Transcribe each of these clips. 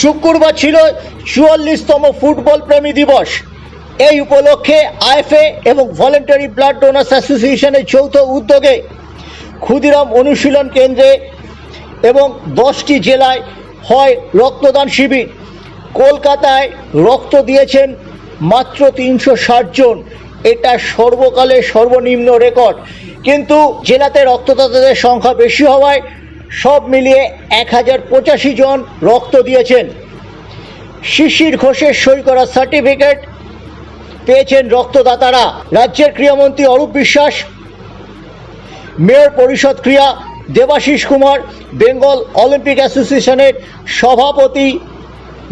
শুক্রবার ছিল চুয়াল্লিশতম ফুটবল প্রেমী দিবস। এই উপলক্ষে আইএফএ এবং ভলেন্টারি ব্লাড ডোনার্স অ্যাসোসিয়েশনের যৌথ উদ্যোগে ক্ষুদিরাম অনুশীলন কেন্দ্রে এবং দশটি জেলায় হয় রক্তদান শিবির। কলকাতায় রক্ত দিয়েছেন মাত্র তিনশো ষাট জন। এটা সর্বকালের সর্বনিম্ন রেকর্ড। কিন্তু জেলাতে রক্তদাতাদের সংখ্যা বেশি হওয়ায় সব মিলিয়ে এক হাজার পঁচাশি জন রক্ত দিয়েছেন। শিশির ঘোষের সই করা সার্টিফিকেট পেয়েছেন রক্তদাতারা। রাজ্যের ক্রীড়ামন্ত্রী অরূপ বিশ্বাস, মেয়র পরিষদ ক্রিয়া দেবাশিস কুমার, বেঙ্গল অলিম্পিক অ্যাসোসিয়েশনের সভাপতি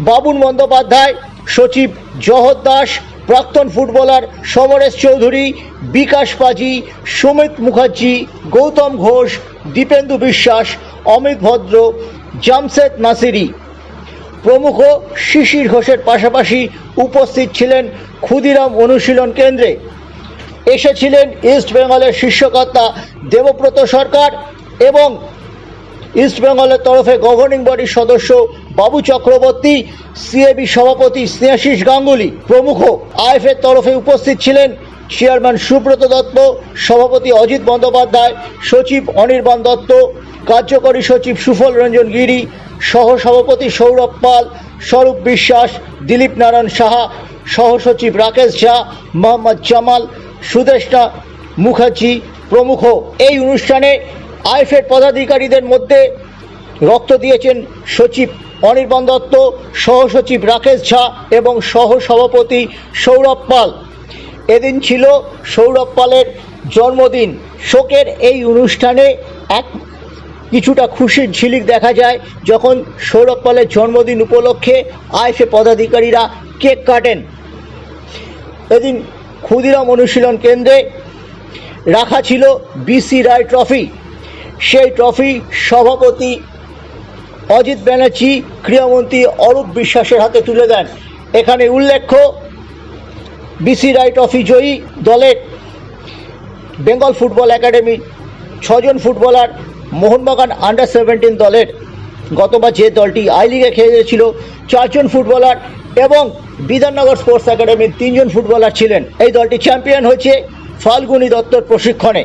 বাবুন বন্দ্যোপাধ্যায়, সচিব জহর দাস, প্রাক্তন ফুটবলার সমরেশ চৌধুরী, বিকাশ পাজি, সুমিত মুখার্জি, গৌতম ঘোষ, দীপেন্দু বিশ্বাস অমিত ভদ্র, জামশেদ নাসিরি। প্রমুখ শিশির ঘোষের পাশাপাশি উপস্থিত ছিলেন ক্ষুদিরাম অনুশীলন কেন্দ্রে। এসেছিলেন ইস্ট বেঙ্গলের শীর্ষকর্তা দেবব্রত সরকার এবং ইস্ট বেঙ্গলের তরফে গভর্নিং বডির সদস্য বাবু চক্রবর্তী, সিএবি সভাপতি স্নেহাশিস গাঙ্গুলি। প্রমুখ আইএফের তরফে উপস্থিত ছিলেন চেয়ারম্যান সুব্রত দত্ত, সভাপতি অজিত বন্দ্যোপাধ্যায়, সচিব অনির্বাণ দত্ত, কার্যকরী সচিব সুফল রঞ্জন গিরি, সহ সভাপতি সৌরভ পাল, স্বরূপ বিশ্বাস, দিলীপ নারায়ণ সাহা সহসচিব রাকেশ ঝা, মোহাম্মদ জামাল, সুদেষ্টা মুখার্জি প্রমুখ। এই অনুষ্ঠানে আইএফের পদাধিকারীদের মধ্যে রক্ত দিয়েছেন সচিব অনির্বাণ দত্ত সহসচিব রাকেশ ঝা এবং সহ সভাপতি সৌরভ পাল। এদিন ছিল সৌরভ পালের জন্মদিন। শোকের এই অনুষ্ঠানে এক কিছুটা খুশির ঝিলিক দেখা যায় যখন সৌরভ পালের জন্মদিন উপলক্ষে আইএফএ পদাধিকারীরা কেক কাটেন। এদিন ক্ষুদিরাম অনুশীলন কেন্দ্রে রাখা ছিল বিসি রায় ট্রফি। সেই ট্রফি সভাপতি অজিত ব্যানার্জি, ক্রীড়ামন্ত্রী অরূপ বিশ্বাসের হাতে তুলে দেন। এখানে উল্লেখ্য বিসি রাইট ট্রফি জয়ী দলের বেঙ্গল ফুটবল একাডেমি ছজন ফুটবলার মোহনবাগান আন্ডার সেভেন্টিন দলের। গতবার যে দলটি আই লিগে খেলেছিল, চারজন ফুটবলার এবং বিধাননগর স্পোর্টস একাডেমির তিনজন ফুটবলার ছিলেন। এই দলটি চ্যাম্পিয়ন হয়েছে ফাল্গুনি দত্তর প্রশিক্ষণে।